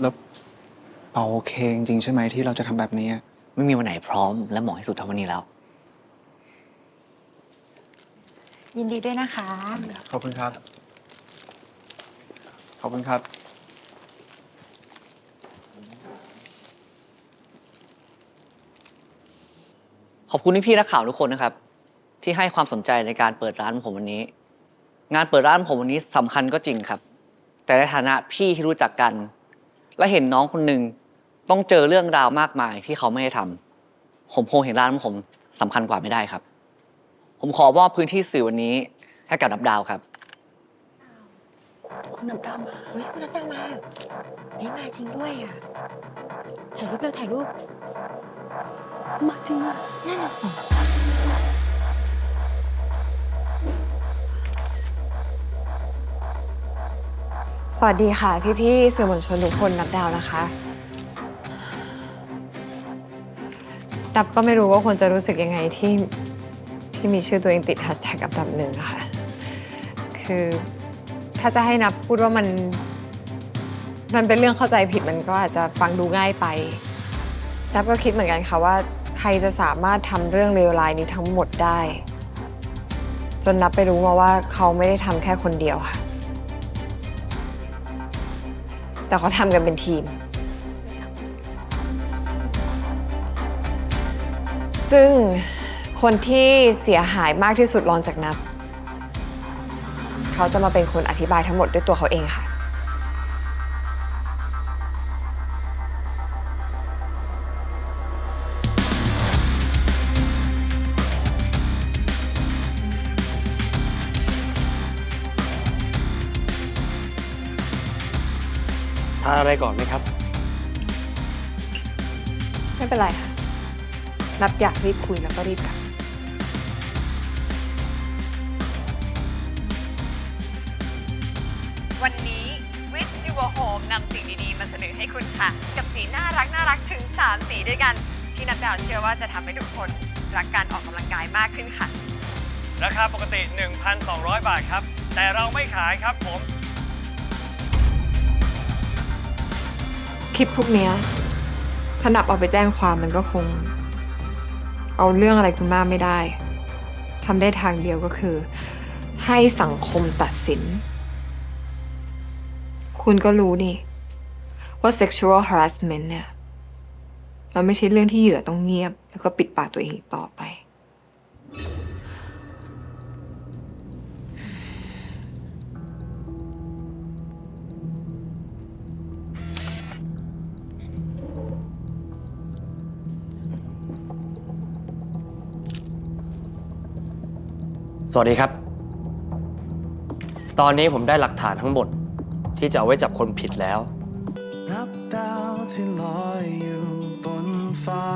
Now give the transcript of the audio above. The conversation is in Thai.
แล้วเปาโอเคจริงๆใช่ไหมที่เราจะทำแบบนี้อะไม่มีวันไหนพร้อมและเหมาะที่สุดเท่าวันนี้แล้ว ยินดีด้วยนะคะ ขอบคุณครับ ขอบคุณครับ ขอบคุณพี่ๆนักข่าวทุกคนนะครับ ที่ให้ความสนใจในการเปิดร้านของผมวันนี้ งานเปิดร้านของผมวันนี้สำคัญก็จริงครับ แต่ในฐานะพี่ที่รู้จักกัน และเห็นน้องคนหนึ่งต้องเจอเรื่องราวมากมายที่เขาไม่ให้ทำผมคงเห็นร้านของผมสำคัญกว่าไม่ได้ครับ ผมขอมอบพื้นที่สื่อวันนี้ให้กับดับดาวครับ คุณน้ำดาวมาเฮ้ยคุณน้ำดาวมาเฮ้ยมาจริงด้วยอะ ถ่ายรูปเร็วถ่ายรูป มาจริงอะนั่นน่ะสิ สวัสดีค่ะ พี่ๆสื่อมวลชนทุกคนนับดาวนะคะดับก็ไม่รู้ว่าควรจะรู้สึกยังไงที่ที่มีชื่อตัวเองติดแฮชแท็กอันดับหนึ่งอะค่ะ คือถ้าจะให้นับพูดว่ามัน มันเป็นเรื่องเข้าใจผิดมันก็อาจจะฟังดูง่ายไป นับก็คิดเหมือนกันค่ะว่า ใครจะสามารถทำเรื่องเลวร้ายนี้ทั้งหมดได้ จนนับไปรู้มาว่าเขาไม่ได้ทำแค่คนเดียวค่ะ แต่เขาทำกันเป็นทีม ซึ่งคนที่เสียหายมากที่สุดรองจากนับ เขาจะมาเป็นคนอธิบายทั้งหมดด้วยตัวเขาเองค่ะานอะไรก่อนไหมครับ ไม่เป็นไรค่ะ นับอยากรีบคุยแล้วก็รีบกลับ วันนี้ With Your Home นำสิ่งดีๆ มาเสนอให้คุณค่ะ กับสีน่ารักน่ารักถึง 3 สีด้วยกัน ที่นับดาวเชื่อว่าจะทำให้ทุกคนรักการออกกำลังกายมากขึ้นค่ะ ราคาปกติ 1,200 บาทครับ แต่เราไม่ขายครับผม คลิปพวกเนี้ยถ้านับเอาไปแจ้งความมันก็คง เอาเรื่องอะไรคุณมากไม่ได้ทำได้ทางเดียวก็คือ ให้สังคมตัดสิน คุณก็รู้นี่ ว่า sexual harassment เนี่ยมันไม่ใช่เรื่องที่เหยื่อต้องเงียบ แล้วก็ปิดปากตัวเองต่อไป วัสดีครับ ตอนนี้ผมได้หลักฐานทั้งหมด ที่จะเอาไว้จับคนผิดแล้ว นับดาวที่ลอยอยู่บนฟ้า